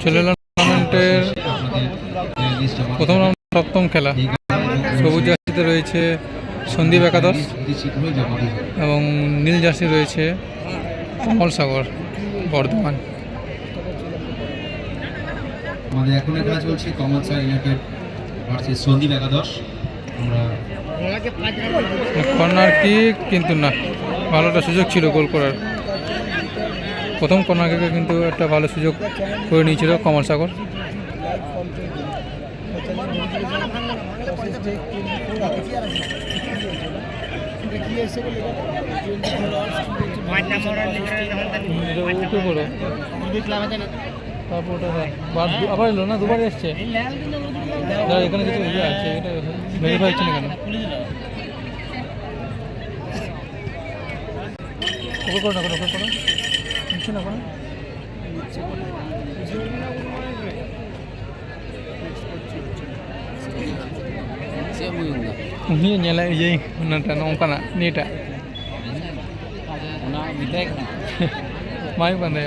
টুর্নামেন্টের প্রথম রাউন্ড সপ্তম খেলা সবুজ জার্সিতে রয়েছে সন্দীপ একাদশ। এবং নীল জার্সি রয়েছে কমল সাগর বর্ধমান। আমাদের এখন খেলা চলছে ইউনাইটেড ভার্সেস সন্দীপ একাদশ। আমরা কর্নার কিক কিন্তু না ভালো একটা সুযোগ ছিল গোল করার। প্রথম কর্নার কিকে কিন্তু একটা ভালো সুযোগ করে নিয়েছিল কমল সাগর তারপর ওটা হ্যাঁ, বার আবার এলো না? দুবার এসছে? এখানে কিছু ইয়ে আছে এটা ভেরিফাই হচ্ছে না কেন? ওকে করো না করো। ওকে করো নিচ্ছে না করো Ini nyala aja nanti nongka nak ni tak. Mai pandai.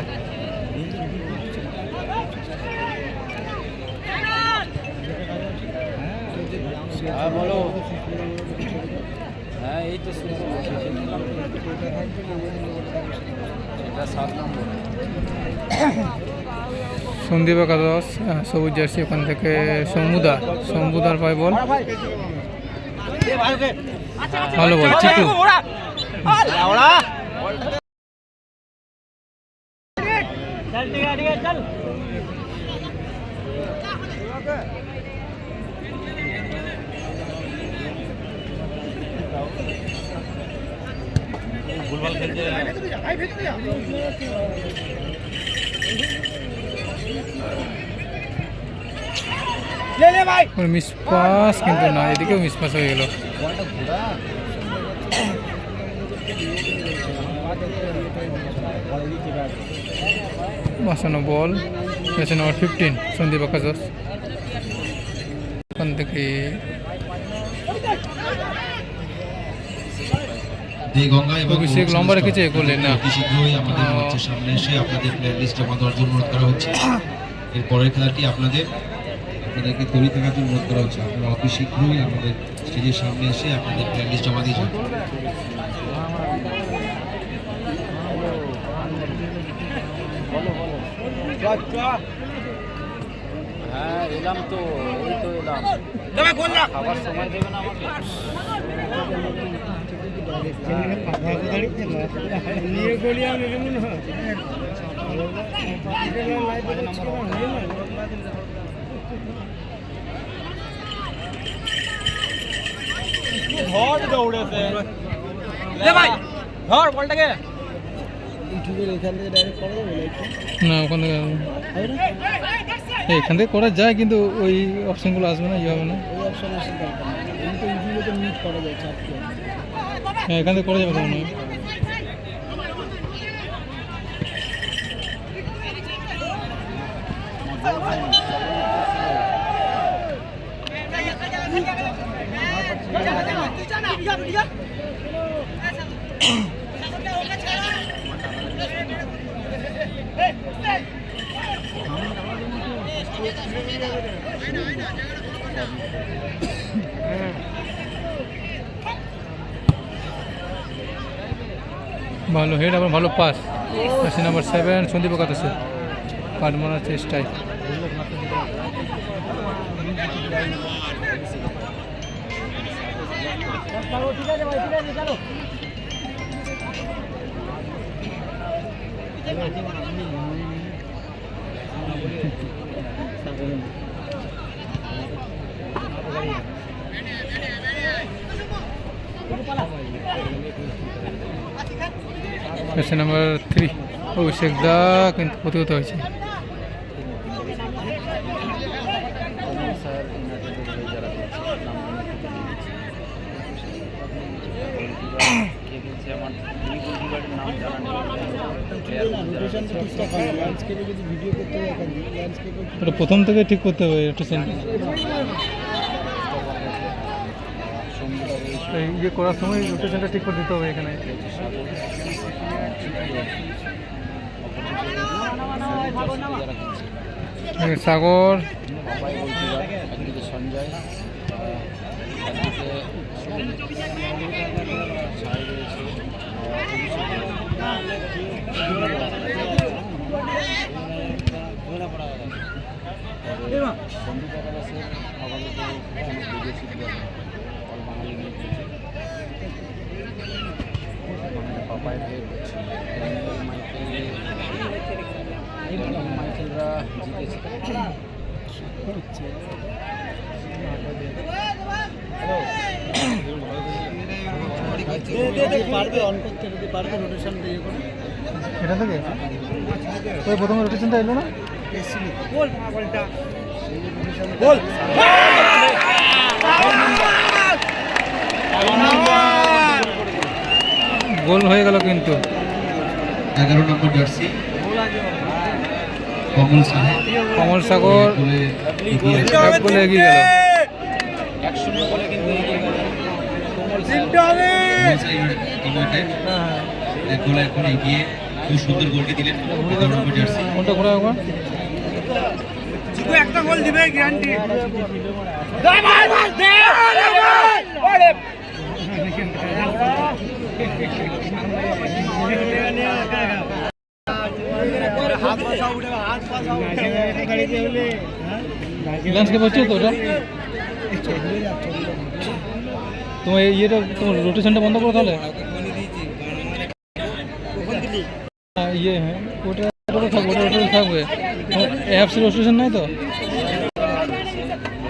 হ্যাঁ বলো হ্যাঁ এই তো শুনছি এটা সাত নম্বর সন্দীপ একাদশ আহ, সবুজ জার্সি ওখান থেকে শম্ভুদা শম্ভুদার পায় বল ভালো বল চিকু মিস পাস কিন্তু না এদিকেও মিস পাস হয়ে গেল। বাসানো বল গেছে নম্বর ফিফটিন সন্দীপ আকাশ ওখান থেকে অভিষেক লম্বা রেখেছে, করলেন না। শীঘ্রই আমাদের মঞ্চের সামনে এসে আপনাদের প্লেয়ার লিস্ট জমা দেওয়ার জন্য অনুরোধ করা হচ্ছে। এর পরের খেলাটি আপনাদের আপনাদেরকে তৈরি থাকার জন্য অনুরোধ করা হচ্ছে। আপনারা অতি শীঘ্রই আমাদের স্টেজের সামনে এসে আপনাদের প্লেয়ার লিস্ট জমা দিয়ে যান। হ্যাঁ এলাম তো এই তো এলাম। খাবার সময় দেবে না আমাকে। এখান থেকে করে না ওখান থেকে না? এখান থেকে করা যায় কিন্তু ওই অপশনগুলো আসবে না ইয়ে হবে না। ওই অপশন আসে দরকার নেই এই তো ইউটিউবে তো মিট করা যায় চাপ দিয়ে হ্যাঁ এখান থেকে করা যাবে তো মনে হয় ভালো হেড আবার ভালো পাস নাম্বার সেভেন সন্দীপ কাতাসে মারার চেষ্টায়। আছে নাম্বার থ্রি অভিষেক দা কিন্তু প্রতিহত হয়েছে স্যার ইউনাইটেডের হয়ে যারা খেলছে, নাম কে খেলছে আমার দুই গোলকিপারের নাম জানা নেই ল্যান্ডস্কেপে না রোটেশনটা ঠিকঠাক হয় না ল্যান্ডস্কেপে যদি ভিডিও করতে হয় এখান থেকে ওটা প্রথম থেকে ঠিক করতে হবে একটা এই ইয়ে করার সময় রোটেশনটা ঠিক করে দিতে হবে এখানে। সাগর। সঞ্জয় একাদশের আপাতত কোনো বিদেশি বাঙালি নিয়ে মানে পাপাই মাইকেল মাইকেলরা জিতেছে। হচ্ছে অন করতে যদি পারবে রোটেশন করে। এটা থেকে? ওই প্রথমে রোটেশনটা এলো না? গোল গোলটা গোল গোল হয়ে গেল কিন্তু। এগারো নম্বর জার্সি। কমল সাহেব কমল সাগর এগিয়ে এক গোলে এগিয়ে গেল এক বলে কিন্তু এগিয়ে গেল। কোমল সাহেব। কমল সাহেব ইউনাইটেড এক গোলে এখন এগিয়ে। খুব সুন্দর গোলটি দিলেন। এগারো নম্বর জার্সি। কোনটা ঘোরা একবার ল্যান্ডস্কেপ হচ্ছে তো ওটা তোমার এই ইয়েটা তোমার রোটেশনটা বন্ধ করো তাহলে হ্যাঁ, ইয়ে হ্যাঁ ওটা ওটা থাকবে ওটা ওটা থাকবে অ্যাপস রোটেশন নাই তো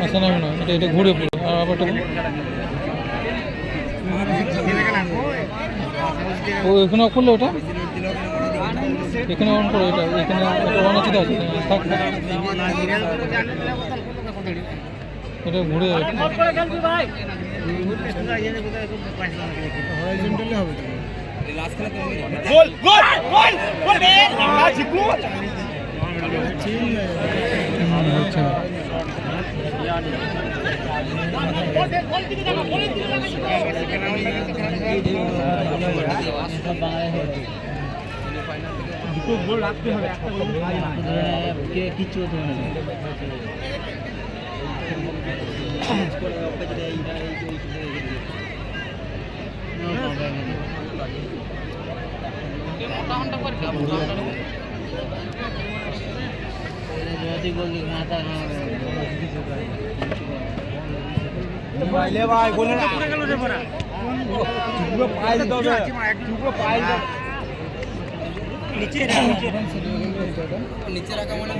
আসে না না এটা এটা ঘুরে আর আবার ও এখানে অফ করলে ওটা এখানে অন করো এটা এখানে অন আছে আছে। এটা ঘুরে হরাইজন্টালে হবে তো হুম, হচ্ছে না। দুটো গোল রাখতে হবে কিচ্ছু হতে হবে না ভাই পড়ে গেল রে পড়া দুটো পায়ে দিতে হবে দুটো পায়ে নিচে নিচে নিচে রাখা মানে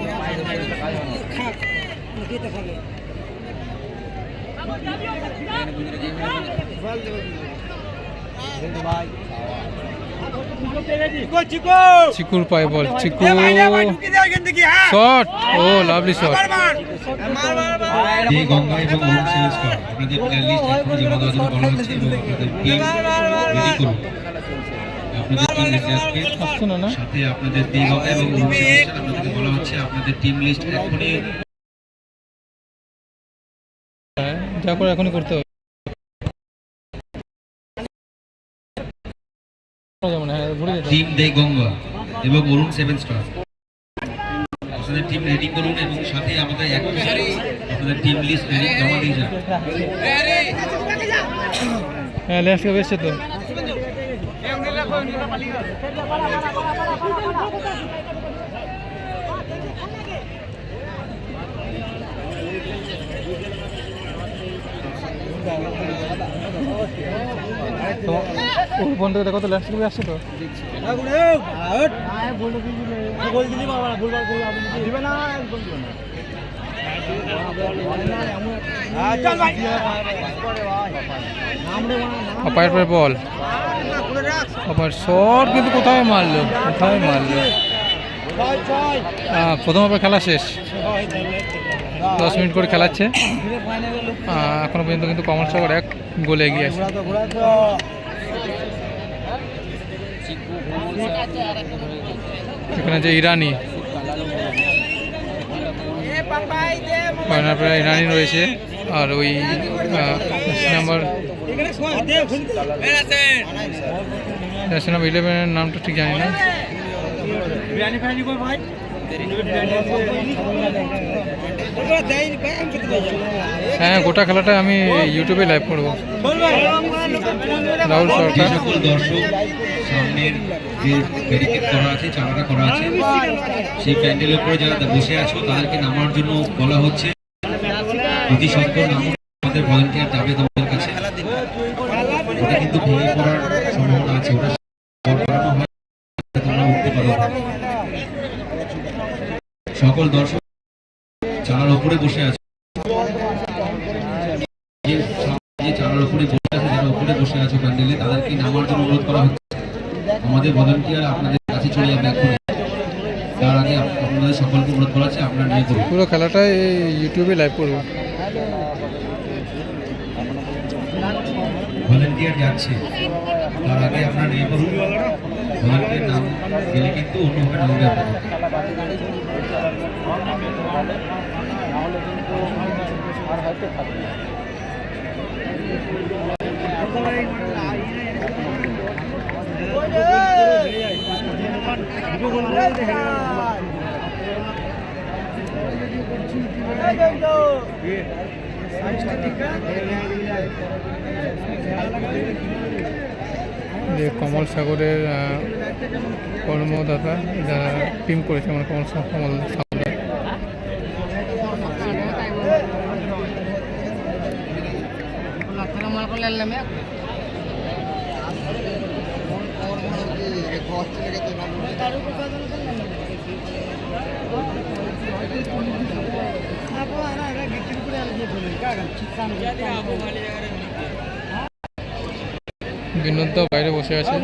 চিকুর পায়ে বল চিকু। শট। ও লাভলি শট এই গঙ্গা এবং অরুণ সেমিস্টার আপনাদের টিম লিস্ট না না? সাথে আপনাদের এই গঙ্গা এবং অরুণ সেমিস্টার আপনাদেরকে বলা হচ্ছে আপনাদের টিম লিস্ট এখনই হ্যাঁ, যা করে এখনই করতে হবে। টিম দে গঙ্গা এবং অরুণ সেভেন স্টার আপনাদের টিম রেডি করুন এবং সাথে আমাদের এক আপনাদের টিম লিস্ট রেডি জমা দিয়ে যান। হ্যাঁ ল্যান্ডস্কেপ এসছে তো। তো ওর বন্ধ দেখো তো ল্যান্ড স্কেপে আসছে তো? অপায়ের পর বল। অপার শট কিন্তু কোথায় মারলো? কোথায় মারলো? প্রথম খেলা শেষ। দশ মিনিট করে খেলাচ্ছে। এখনও পর্যন্ত কিন্তু কমল সাগর এক গোলে এগিয়ে আছে। এখানে যে ইরানি ইরানি রয়েছে। আর ওই নাম্বার নাম্বার ইলেভেনের নামটা ঠিক জানি না। হ্যাঁ গোটা খেলাটা আমি ইউটিউবে লাইভ করব। রাহুল সরকার। সকল দর্শক সামনের যে ব্যারিকেড করা আছে করা আছে সেই প্যান্ডেলের উপরে যারা বসে আছো তাদেরকে নামার জন্য বলা হচ্ছে। অতি সত্তর নাম আমাদের ভলেন্টিয়ার যাবে তোমাদের কাছে। ওটা কিন্তু ভেঙে পড়ার সম্ভাবনা আছে। ওটা তোমরা উঠতে পারো। সকল দর্শক উপরে বসে আছে। যে চালার উপরে বসে আছে যারা উপরে বসে আছে প্যান্ডেলে তাদেরকে নামার জন্য অনুরোধ করা হচ্ছে। আমাদের ভলেন্টিয়ার আপনাদের কাছে চলে যাবে এখন তার আগে আপনাদের সকলকে অনুরোধ করা আপনারা নিয়ে করুন। পুরো খেলাটাই ইউটিউবে লাইভ করব। ভলেন্টিয়ার যাচ্ছে। তার আগে আপনারা নিয়ে করুন। ভলেন্টিয়ার নাম গেলে কিন্তু অন্যভাবে নামবে আপনাদের। আর হয়তো থাকবে না। যে কমল সাগরের কর্মদাতা যারা টিম করেছে আমার কমল কমল সাগর বিনোদ বাইরে বসে আছে।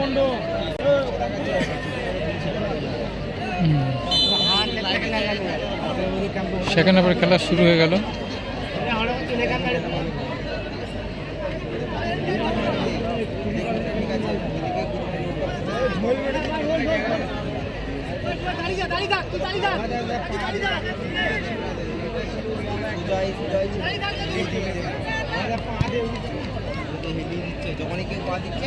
সেখানে আবার খেলা শুরু হয়ে গেল। যখনই কেউ পা দিচ্ছে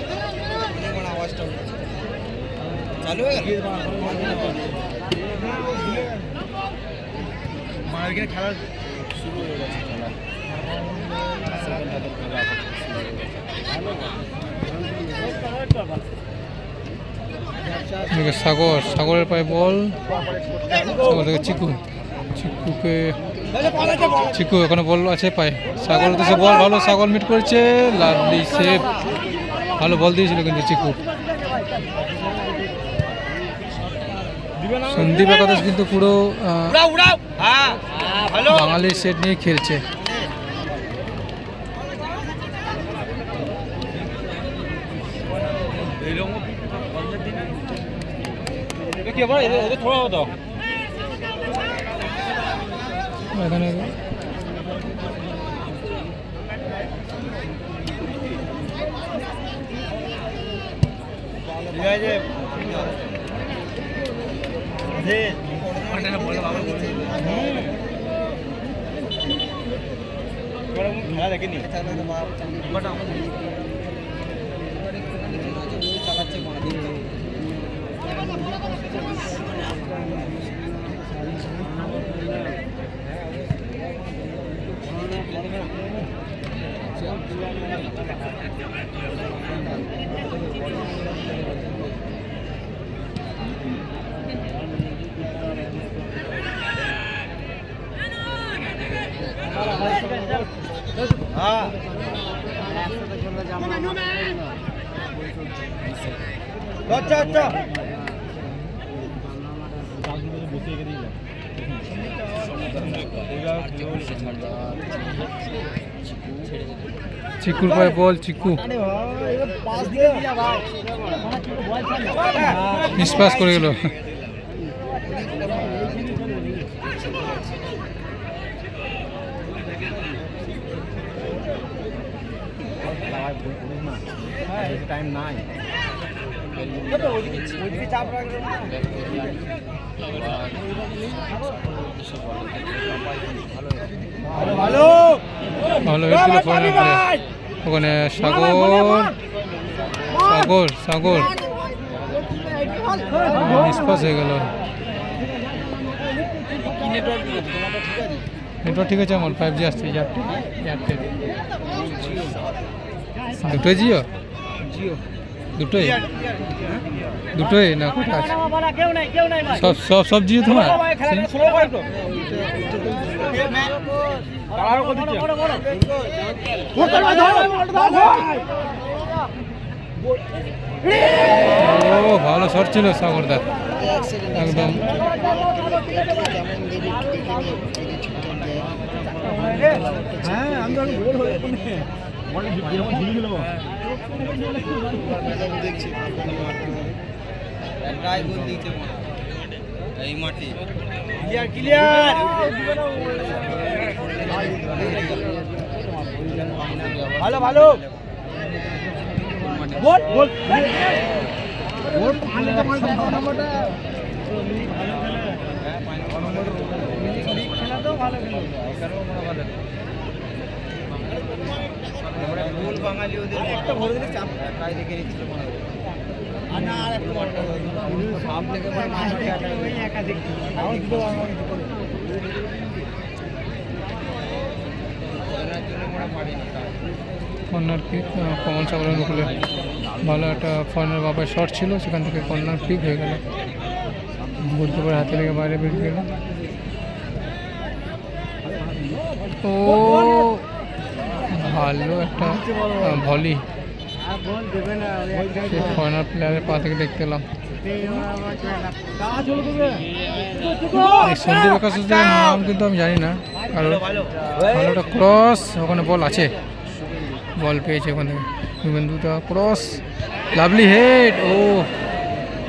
আমার আওয়াজটা উঠছে চালু হয়ে গেল মার্কেট খেলার শুরু হয়ে গেছে খেলা সেকেন্ড খেলা এদিকে সাগর সাগরের পায়ে বল। সাগর থেকে চিকু চিকুকে চিকু এখনও বল আছে পায়ে। সাগর দেশে বল ভালো সাগর মিট করেছে লাভলি সেভ। ভালো বল দিয়েছিল কিন্তু চিকু। সন্দীপ একাদশ কিন্তু পুরো হ্যাঁ হ্যালো বাঙালির সেট নিয়ে খেলছে। কি বল এদের থোড়া হতো এখানে ঠিক আছে যে খেলা দেখিনি হ্যাঁ আচ্ছা আচ্ছা। চিকুর পায়ে বল চিকু। ভাই মিসপাস করে গেল। টাইম নাই ভালো ভালো। ভালো ওখানে সাগর সাগর সাগর। মিসপাস হয়ে। গেল। নেটওয়ার্ক ঠিক আছে? আমার ফাইভ জি আসছে এয়ারটেল এয়ারটেল দুটোই জিও জিও দুটোই? দুটোই? না কোথায় সব সব সব জিও তোমার? ও ভালো শট ছিল সাগরদা একদম। হ্যাঁ আমি গোল হয়ে গোল। দিয়েছে এই মাঠে ক্লিয়ার ক্লিয়ার ভালো ভালো। গোল গোল গোল খেলা তো ভালো খেলো বাঙালি ওদের একটা ভরে দিলে চাপ একাই দেখে নিচ্ছিল মনে হয়। কর্নার কিক কমল সাগরের মুখলে ভালো একটা ফরেনার বাবার শট ছিল সেখান থেকে কর্নার কিক হয়ে গেল। গোলকিপার হাতে লেগে বাইরে বেরিয়ে গেল। ও ভালো একটা ভলি প্লেয়ারের পা থেকে দেখতে সন্দীপ আকাশের নাম কিন্তু আমি জানি না কারণ ক্রস ওখানে বল আছে। বল পেয়েছে ওখানে শুভেন্দুদা ক্রস লাভলি হেড ও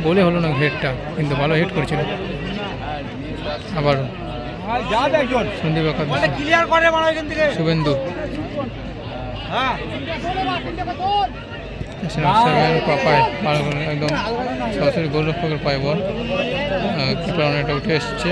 বলে হলো না হেডটা কিন্তু ভালো হেড করেছিল। আবার সন্দীপ আকাশ শুভেন্দু। হ্যাঁ। একদম সরাসরি গোলরক্ষকের পায় বল। কিপার অনেকটা উঠে এসছে।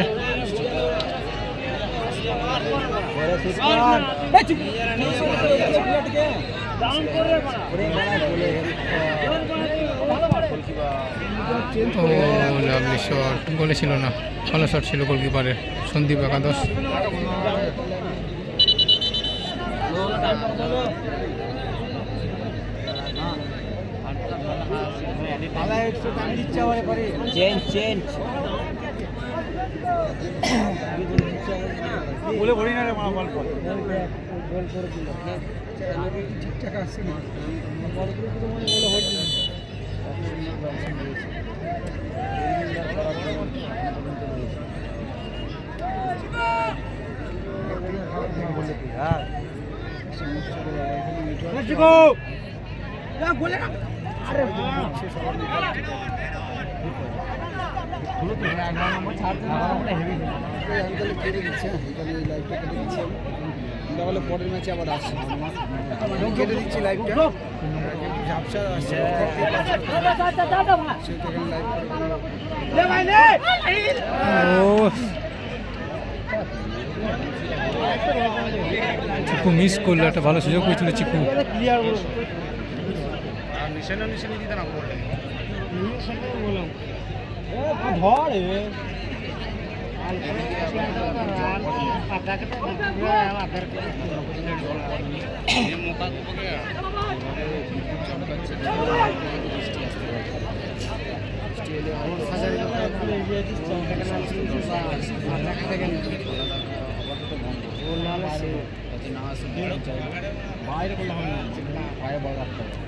ও ছিল না, ভালো শট ছিল গোলকিপারের সন্দীপ একাদশ। চেঞ্জ চেঞ্জ বলে বলি না রে মা বল কর দিল ঠিকঠাক আসছে না বল করে তো মনে বলে হচ্ছে আরে কেটে দিচ্ছে কেটে দিচ্ছে তাহলে পরের ম্যাচে আবার আসছে কেটে দিচ্ছি একটু ঝাপসা আসছে চিকু মিস করল একটা ভালো সুযোগ পেয়েছিল চিকু। নিশানা নিশানি দিতে না বললে? বাইরে করলে হবে না পায়ে বড় রাখতে হবে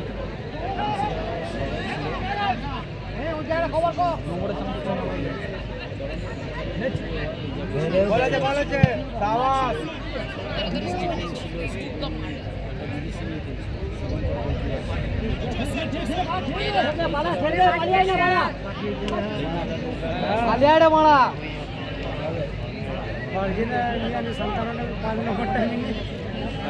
সাবাস মারা অরিজিনাল সন্তানের বিনোদ বিনোদ বিনোদ টাইম শেষ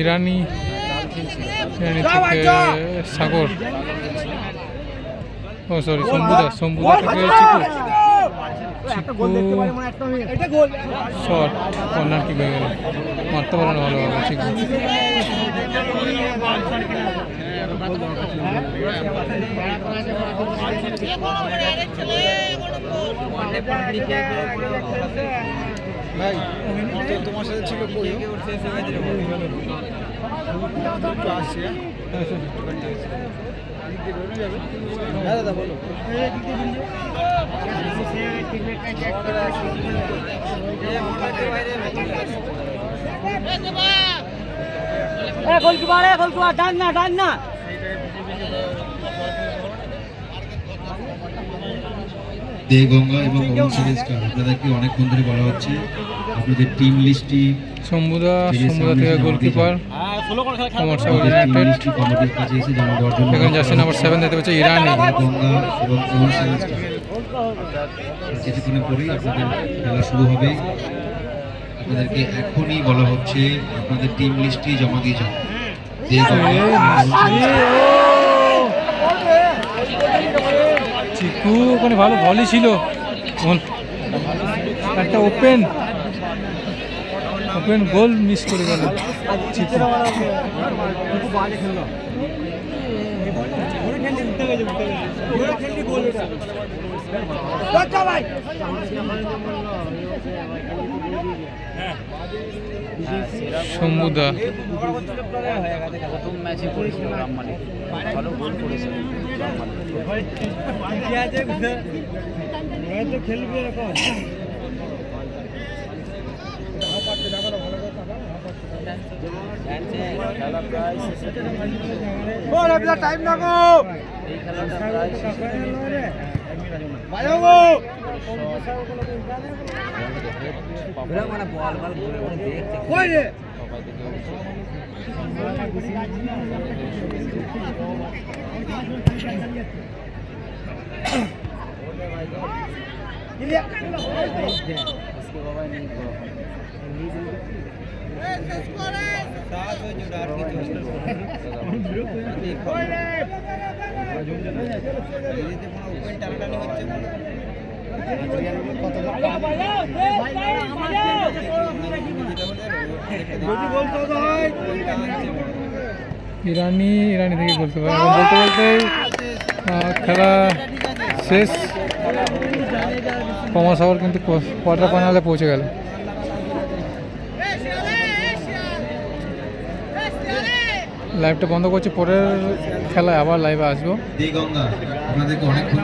ইরানি সাগর। ও সরি শম্ভুদা শম্ভুদা থেকে চিকু। পারি গোল শট, কর্নার কিক মারতে চিকু। ভাই তো তোমার সাথে ছিল কই একটু আসছি হ্যাঁ হ্যাঁ দাদা বলো গোলকিপার গোলকিপার ডান না ডান না দেগঙ্গা এবং সিরিজটা আপনাদেরকে অনেকক্ষণ ধরে বলা হচ্ছে আপনাদের টিম লিস্টটি শম্ভুদা শম্ভুদা থেকে গোলকিপার কুমার টিম ইউনাইটেড কমিটির কাছে এসে জমা দেওয়ার জন্য এখানে জার্সি নাম্বার সেভেন দেখতে পাচ্ছি ইরানি দেগঙ্গা এবং ওমেন সিরিজটা কিছুক্ষণের পরেই আপনাদের খেলা শুরু হবে আপনাদেরকে এখনই বলা হচ্ছে আপনাদের টিম লিস্টটি জমা দিয়ে যান সিরিজ। চিকু ওখানে ভালো ভলি ছিল। একটা ওপেন ওপেন গোল মিস করে গেল চিকু। প্রায় টাইম না গো এই খেলাটা প্রায় শেষের দিকে আজকে বাবা নেই সাত হয়ে যাবে আর কিছু ইরানি ইরানি থেকে বলতে পারে। বলতে বলতে খেলা শেষ। কমাসাগর কিন্তু কোয়ার্টার ফাইনালে পৌঁছে গেল। লাইভটা বন্ধ করছি পরের খেলায় আবার লাইভে আসব। অনেকক্ষণ